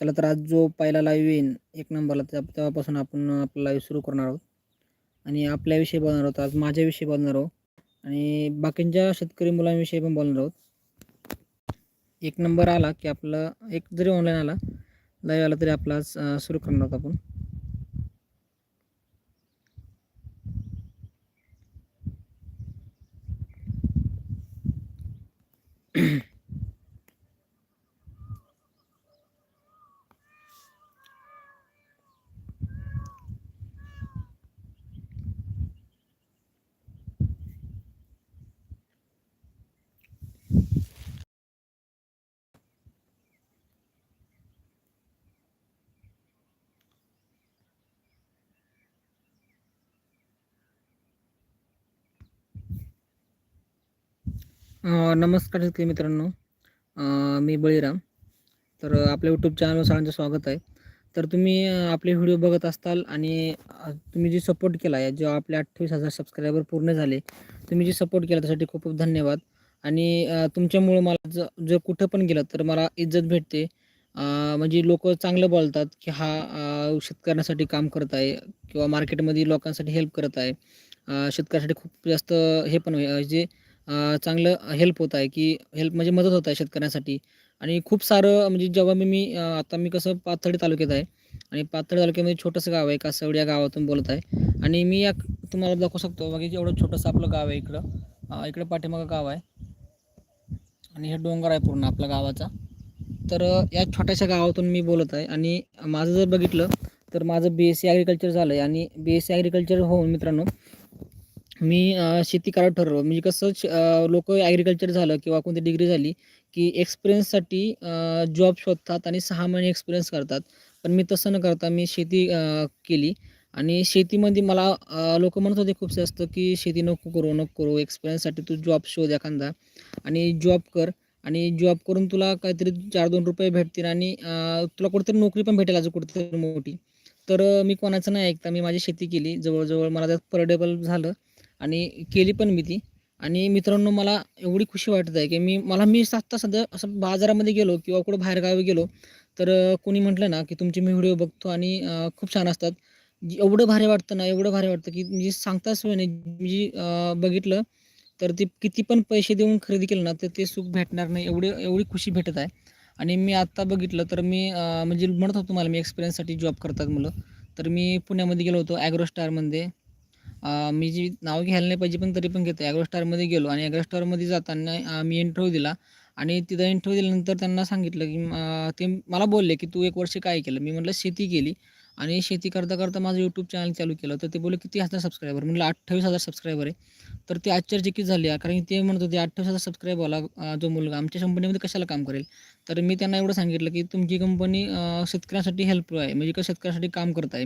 चला तर आज जो पहिला लाईव्ह येईन एक नंबरला त्या तेव्हापासून आपण आपला लाईव्ह सुरू करणार आहोत. आणि आपल्याविषयी बोलणार आहोत आज माझ्याविषयी बोलणार आहोत. आणि बाकींच्या शेतकरी मुलांविषयी पण बोलणार आहोत. एक नंबर आला की आपला एक जरी ऑनलाईन आला लाईव्ह आला तरी आपला आज सुरू करणार आहोत आपण. नमस्कार शेतकरी मित्रांनो. मी बळीराम. तर आपल्या यूट्यूब चॅनलवर सगळ्यांचं स्वागत आहे. तर तुम्ही आपले व्हिडिओ बघत असताल आणि तुम्ही जी सपोर्ट केला आहे जो आपले अठ्ठावीस हजार सबस्क्रायबर पूर्ण झाले तुम्ही जी सपोर्ट केला त्यासाठी खूप खूप धन्यवाद. आणि तुमच्यामुळं मला ज जर कुठं पण गेलं तर मला इज्जत भेटते. म्हणजे लोक चांगलं बोलतात की हा शेतकऱ्यांसाठी काम करत आहे किंवा मार्केटमध्ये लोकांसाठी हेल्प करत आहे. शेतकऱ्यासाठी खूप जास्त हे पण जे चांगलं हेल्प होत आहे की हेल्प म्हणजे मदत होत आहे शेतकऱ्यांसाठी. आणि खूप सारं म्हणजे जेव्हा मी मी आता मी कसं पाथर्डी तालुक्यात आहे आणि पाथर्डी तालुक्यामध्ये छोटंसं गाव आहे कासवड या गावातून बोलत आहे. आणि मी या तुम्हाला दाखवू शकतो बघा एवढं छोटंसं आपलं गाव आहे इकडं. इकडं पाठीमागं गाव आहे. आणि हे डोंगर आहे पूर्ण आपल्या गावाचा. तर या छोट्याशा गावातून मी बोलत आहे आणि माझं जर बघितलं तर माझं बी एस सी ॲग्रिकल्चर झालं आहे आणि बी एस सी ॲग्रिकल्चर होऊन मित्रांनो मी अ, शेती करायला ठरवलं. म्हणजे कसं लोक ॲग्रिकल्चर झालं किंवा कोणती डिग्री झाली की एक्सपिरियन्ससाठी जॉब शोधतात आणि सहा महिने एक्सपिरियन्स करतात. पण मी तसं न करता मी शेती अ, केली. आणि शेतीमध्ये मला लोक म्हणत होते खूप जास्त की शेती नको करू नको करू. एक्सपिरियन्ससाठी तू जॉब शोध एखादा आणि जॉब कर. आणि जॉब करून तुला काहीतरी चार दोन रुपये भेटतील आणि अ, तुला कुठेतरी नोकरी पण भेटेल अजून कुठेतरी मोठी. तर अ, मी कोणाचं नाही ऐकता. मी माझी शेती केली. जवळजवळ मला त्यात परडेबल झालं. आणि केली पण मी ती. आणि मित्रांनो मला एवढी खुशी वाटत आहे की मी मला मी आत्ता सध्या असं बाजारामध्ये गेलो किंवा कुठं बाहेरगावी गेलो तर कोणी म्हटलं ना की तुमचे मी व्हिडिओ बघतो आणि खूप छान असतात. एवढं भारी वाटतं ना एवढं भारी वाटतं की म्हणजे सांगताच नाही. मी जी, बघितलं तर ते किती पण पैसे देऊन खरेदी केलं ना तर ते सुख भेटणार नाही. एवढी एवढी खुशी भेटत आहे. आणि मी आत्ता बघितलं तर मी म्हणजे म्हणत होतो तुम्हाला मी एक्सपिरियन्ससाठी जॉब करतात मुलं. तर मी पुण्यामध्ये गेलो होतो ॲग्रोस्टारमध्ये मी जी नाव घ्यायला नाही पाहिजे पण तरी पण घेतो. ॲग्रोस्टारमध्ये गेलो आणि ॲग्रोस्टारमध्ये जाताना मी इंटरव्ह्यू दिला आणि तिथं इंटरव्ह्यू दिल्यानंतर त्यांना सांगितलं की ते मला बोलले की तू एक वर्ष काय केलं? मी म्हटलं शेती केली. आणि शेती करता करता माझं यूट्यूब चॅनल चालू केलं तर ते बोलले किती हजार सबस्क्रायबर म्हटलं अठ्ठावीस हजार सबस्क्रायबर आहे. तर ते आश्चर्यचकित झाले कारण की ते म्हणत होते अठ्ठावीस हजार सबस्क्रायबरला जो मुलगा आमच्या कंपनीमध्ये कशाला काम करेल? तर मी त्यांना एवढं सांगितलं की तुमची कंपनी शेतकऱ्यांसाठी हेल्पफुल आहे म्हणजे का शेतकऱ्यासाठी काम करत आहे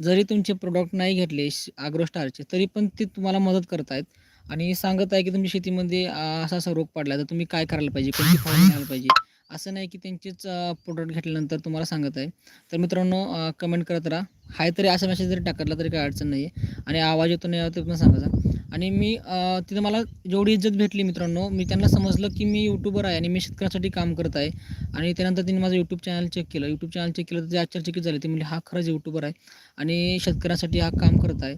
जरी तुमचे प्रोडक्ट नाही घेतले आग्रोस्टारचे तरी पण ते तुम्हाला मदत करत आहेत आणि सांगत आहे की तुमच्या शेतीमध्ये असा असा रोग पडला तर तुम्ही काय करायला पाहिजे? कोणती फवारणी घ्यायला पाहिजे? असं नाही की त्यांचेच प्रोडक्ट घेतल्यानंतर तुम्हाला सांगत आहे. तर मित्रांनो कमेंट करत राहा. हाय तरी असा मेसेज जरी टाकला तरी काही अडचण नाही आहे आणि आवाज येतो नाही ते पण सांगायचा आणि मी तिथं मला जेवढी इज्जत भेटली मित्रांनो मी त्यांना समजलं की मी यूट्यूबर आहे आणि मी शेतकऱ्यासाठी काम करत आहे. आणि त्यानंतर त्यांनी माझं यूट्यूब चॅनल चेक केलं. यूट्यूब चॅनल चेक केलं तर ते आश्चर्यचकित झाले. ते म्हणजे हा खरंच यूट्यूबर आहे आणि शेतकऱ्यासाठी हा काम करत आहे.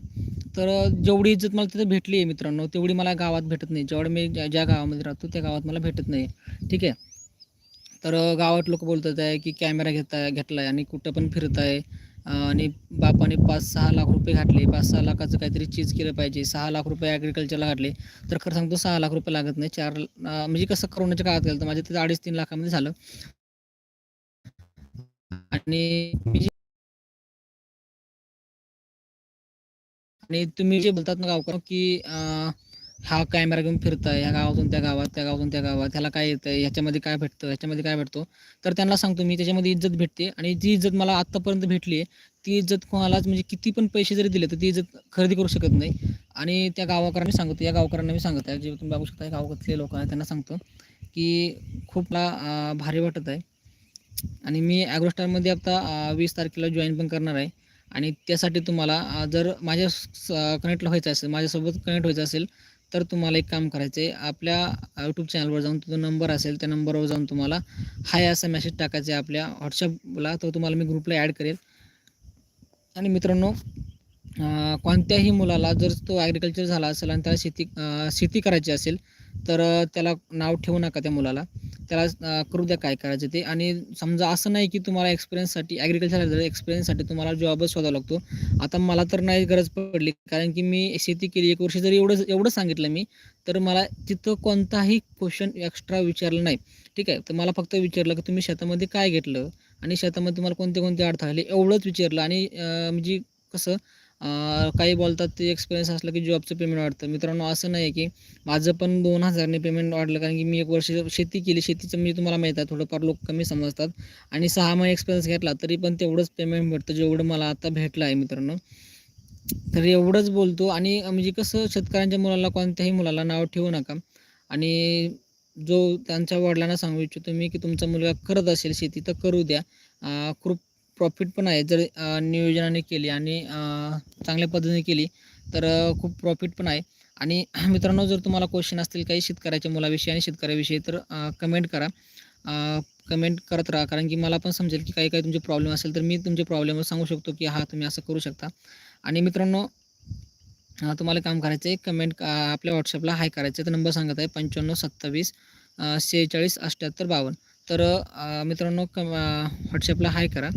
तर जेवढी इज्जत मला तिथं भेटली आहे मित्रांनो तेवढी मला गावात भेटत नाही. जेवढं मी ज्या ज्या गावामध्ये राहतो त्या गावात मला भेटत नाही. ठीक आहे? तर गावात लोक बोलतात आहे की कॅमेरा घेताय घेतला आणि कुठं पण फिरत आहे आणि बापाने पाच सहा लाख रुपये घातले. पाच सहा लाखाचं काहीतरी चीज केलं पाहिजे. सहा लाख रुपये ॲग्रिकल्चरला घातले. तर खरं सांगतो सहा लाख रुपये लागत नाही. चार म्हणजे कसं करोनाच्या काळात गेलं तर माझे तिथं अडीच तीन लाखामध्ये झालं. आणि मी आणि तुम्ही जे बोलतात ना गावकर की हा कॅमेरा घेऊन फिरताय ह्या गावातून त्या गावात त्या गावातून त्या गावात ह्याला काय येतं ह्याच्यामध्ये काय भेटतं ह्याच्यामध्ये काय भेटतो? तर त्यांना सांगतो मी त्याच्यामध्ये इज्जत भेटते आणि जी इज्जत मला आत्तापर्यंत भेटली आहे ती इज्जत कोणालाच म्हणजे किती पण पैसे जरी दिले तर ती इज्जत खरेदी करू शकत नाही. आणि त्या गावाकरांनी सांगतो या गावकरांना मी सांगत आहे जे तुम्ही बघू शकता गावातले लोक आहेत त्यांना सांगतो की खूप मला भारी वाटत आहे. आणि मी ॲग्रोस्टारमध्ये आता वीस तारखेला जॉईन पण करणार आहे. आणि त्यासाठी तुम्हाला जर माझ्या कनेक्टला व्हायचं असेल माझ्यासोबत कनेक्ट व्हायचं असेल तर तुम्हाला एक काम करायचं आहे आपल्या यूट्यूब चॅनलवर जाऊन तो नंबर असेल त्या नंबरवर जाऊन तुम्हाला हाय असा मेसेज टाकायचा आहे आपल्या व्हॉट्सअपला तो तुम्हाला मी ग्रुपला ॲड करेल. आणि मित्रांनो कोणत्याही मुलाला जर तो ॲग्रिकल्चर झाला असेल आणि त्याला शेती शेती करायची असेल तर त्याला नाव ठेवू नका त्या मुलाला. त्याला करू द्या काय करायचं ते. आणि समजा असं नाही की तुम्हाला एक्सपिरियन्ससाठी ॲग्रिकल्चर एक्सपिरियन्ससाठी तुम्हाला जॉबच शोधावा लागतो. आता मला तर नाही गरज पडली कारण की मी शेती केली एक वर्ष जरी एवढं एवढं सांगितलं मी तर मला तिथं कोणताही क्वेश्चन एक्स्ट्रा विचारलं नाही. ठीक आहे? तर मला फक्त विचारलं की तुम्ही शेतामध्ये काय घेतलं? आणि शेतामध्ये तुम्हाला कोणते कोणते अडथळे एवढंच विचारलं. आणि म्हणजे कसं काही बोलतात ते एक्सपिरियन्स असलं की जॉबचं पेमेंट वाढतं. मित्रांनो असं नाही आहे की माझं पण दोन हजारने पेमेंट वाढलं कारण की मी एक वर्ष शेती केली. शेतीचं म्हणजे तुम्हाला माहीत आहे थोडंफार लोक कमी समजतात. आणि सहा महिने एक्सपिरियन्स घेतला तरी पण तेवढंच पेमेंट भेटतं जेवढं मला आता भेटलं आहे मित्रांनो. तर एवढंच बोलतो. आणि म्हणजे कसं शेतकऱ्यांच्या मुलाला कोणत्याही मुलाला नाव ठेवू नका. आणि जो त्यांच्या वडिलांना सांगू इच्छितो मी की तुमचा मुलगा करत असेल शेती तर करू द्या. कृप खूप प्रॉफिट पण आहे. जर नियोजनाने केली आणि चांगल्या पद्धतीने केली तर खूप प्रॉफिट पण आहे. आणि मित्रांनो जर तुम्हाला क्वेश्चन असतील काही शेतकऱ्याच्या मुलाविषयी आणि शेतकऱ्याविषयी तर कमेंट करा. कमेंट करत राहा. कारण की मला पण समजेल की काही काही तुमचे प्रॉब्लेम असेल तर मी तुमचे प्रॉब्लेम सांगू शकतो की हा तुम्ही असं करू शकता. आणि मित्रांनो तुम्हाला काम करायचं आहे. कमेंट आपल्या व्हॉट्सअपला हाय करायचं आहे. तर नंबर सांगत आहे पंच्याण्णव सत्तावीस सेहेचाळीस अठ्ठ्याहत्तर बावन्न. तर मित्रांनो कम व्हॉट्सअपला हाय करा.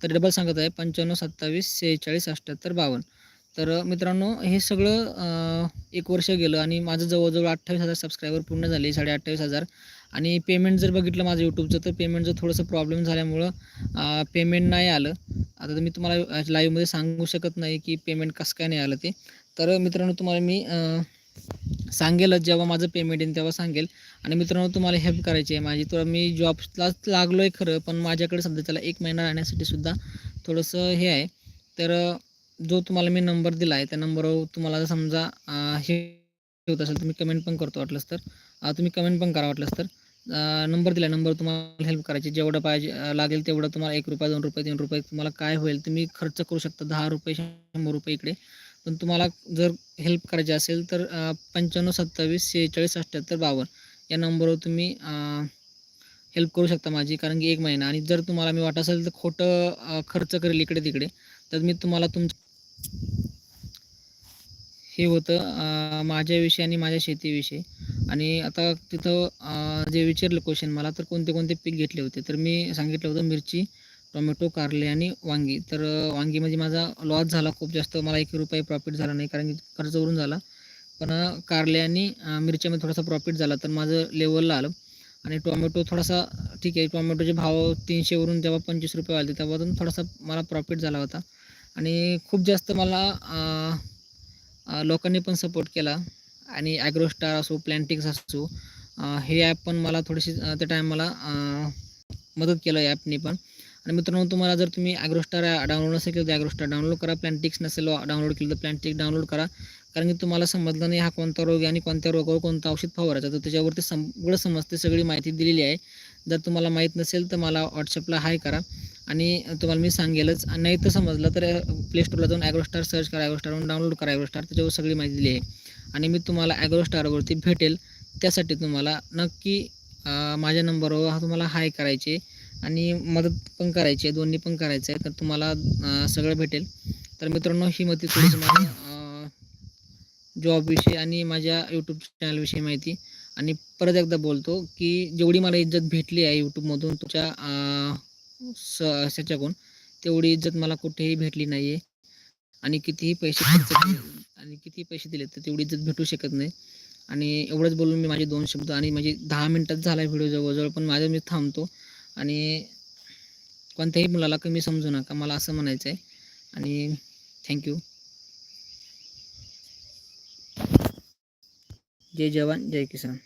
तर डबल सांगत आहे. पंच्याण्णव सत्तावीस सेहेचाळीस अठ्ठ्याहत्तर बावन्न. तर मित्रांनो हे सगळं एक वर्ष गेलं आणि माझं जवळजवळ अठ्ठावीस हजार सबस्क्रायबर पूर्ण झाले साडे अठ्ठावीस हजार. आणि पेमेंट जर बघितलं माझं यूट्यूबचं तर पेमेंटचं थोडंसं प्रॉब्लेम झाल्यामुळं पेमेंट नाही आलं. आता तर मी तुम्हाला लाईव्हमध्ये सांगू शकत नाही की पेमेंट कसं काय नाही आलं ते. तर मित्रांनो तुम्हाला मी सांगेलच जेव्हा माझं पेमेंट येईल तेव्हा सांगेल. आणि मित्रांनो तुम्हाला हेल्प करायची आहे माझी. तर मी जॉबलाच लागलो आहे खरं पण माझ्याकडे सध्या त्याला एक महिना राहण्यासाठी सुद्धा थोडंसं हे आहे. तर जो तुम्हाला मी नंबर दिला आहे त्या नंबरवर तुम्हाला जर समजा हे होत असेल तर मी कमेंट पण करतो वाटलंच तर. तुम्ही कमेंट पण करा वाटलंच तर. नंबर दिला नंबर तुम्हाला हेल्प करायची. जेवढं पाहिजे लागेल तेवढं तुम्हाला एक रुपया दोन रुपये तीन रुपये तुम्हाला काय होईल तुम्ही खर्च करू शकता दहा रुपये शंभर रुपये इकडे. पण तुम्हाला जर हेल्प करायची असेल तर पंच्याण्णव सत्तावीस सेहेचाळीस अठ्ठ्याहत्तर बावन्न या नंबरवर तुम्ही हेल्प करू शकता माझी कारण की एक महिना. आणि जर तुम्हाला मी वाटत असेल तर खोटं खर्च करेल इकडे तिकडे तर मी तुम्हाला तुम हे होतं माझ्याविषयी आणि माझ्या शेतीविषयी. आणि आता तिथं जे विचारलं क्वेश्चन मला तर कोणते कोणते पीक घेतले होते? तर मी सांगितलं होतं मिरची टोमॅटो कारले आणि वांगी. तर वांगी वांगीमध्ये माझा लॉस झाला खूप जास्त. मला एक रुपये प्रॉफिट झाला नाही कारण की खर्चवरून झाला. पण कारले आणि मिरच्यामध्ये थोडासा प्रॉफिट झाला. तर माझं लेवलला आलं. आणि टोमॅटो थोडासा ठीक आहे टोमॅटोचे भाव तीनशेवरून तेव्हा पंचवीस रुपये आले तेव्हातून थोडासा मला प्रॉफिट झाला होता. आणि खूप जास्त मला लोकांनी पण सपोर्ट केला. आणि ॲग्रोस्टार असो प्लॅन्टिक्स असो हे ॲप पण मला थोडीशी त्या टायमाला मला मदत केलं या ॲपनी पण. आणि मित्रांनो तुम्हाला जर तुम्ही ॲग्रोस्टार डाउनलोड नसेल केलं तर ॲग्रोस्टार डाउनलोड करा प्लॅन्टिक्स नसेल डाउनलोड केलं तर प्लॅन्टिक डाउनलोड करा. कारण की तुम्हाला समजलं नाही हा कोणता रोग आहे आणि कोणत्या रोगावर कोणतं औषध फवारायचं. तर त्याच्यावरती सगळं समजते सगळी माहिती दिलेली आहे. जर तुम्हाला माहीत नसेल तर मला व्हॉट्सअपला हाय करा. आणि तुम्हाला मी सांगेलच. आणि नाही तर समजलं तर प्ले स्टोरला जाऊन ॲग्रोस्टार सर्च करा ॲग्रोस्टारवरून डाउनलोड करा ॲग्रोस्टार त्याच्यावर सगळी माहिती दिली आहे. आणि मी तुम्हाला ॲग्रोस्टारवरती भेटेल. त्यासाठी तुम्हाला नक्की माझ्या नंबरवर हा तुम्हाला हाय करायचे आणि मदत पण करायची आहे दोन्ही पण करायचं आहे तर तुम्हाला सगळं भेटेल. तर मित्रांनो ही मती थोडीशी माझ्या जॉबविषयी आणि माझ्या यूट्यूब चॅनलविषयी माहिती. आणि परत एकदा बोलतो की जेवढी मला इज्जत भेटली आहे यूट्यूबमधून तुमच्या स ह्याच्याकडून तेवढी इज्जत मला कुठेही भेटली नाही आहे आणि कितीही पैसे खर्च आणि कितीही पैसे दिले तर तेवढी इज्जत भेटू शकत नाही. आणि एवढंच बोलून मी माझे दोन शब्द आणि माझे दहा मिनटात झाला आहे व्हिडिओ जवळजवळ पण माझं मी थांबतो. आणि कोणत्याही मुलाला कमी समजू नका मला असं म्हणायचं आहे आणि थँक्यू जय जवान जय किसान.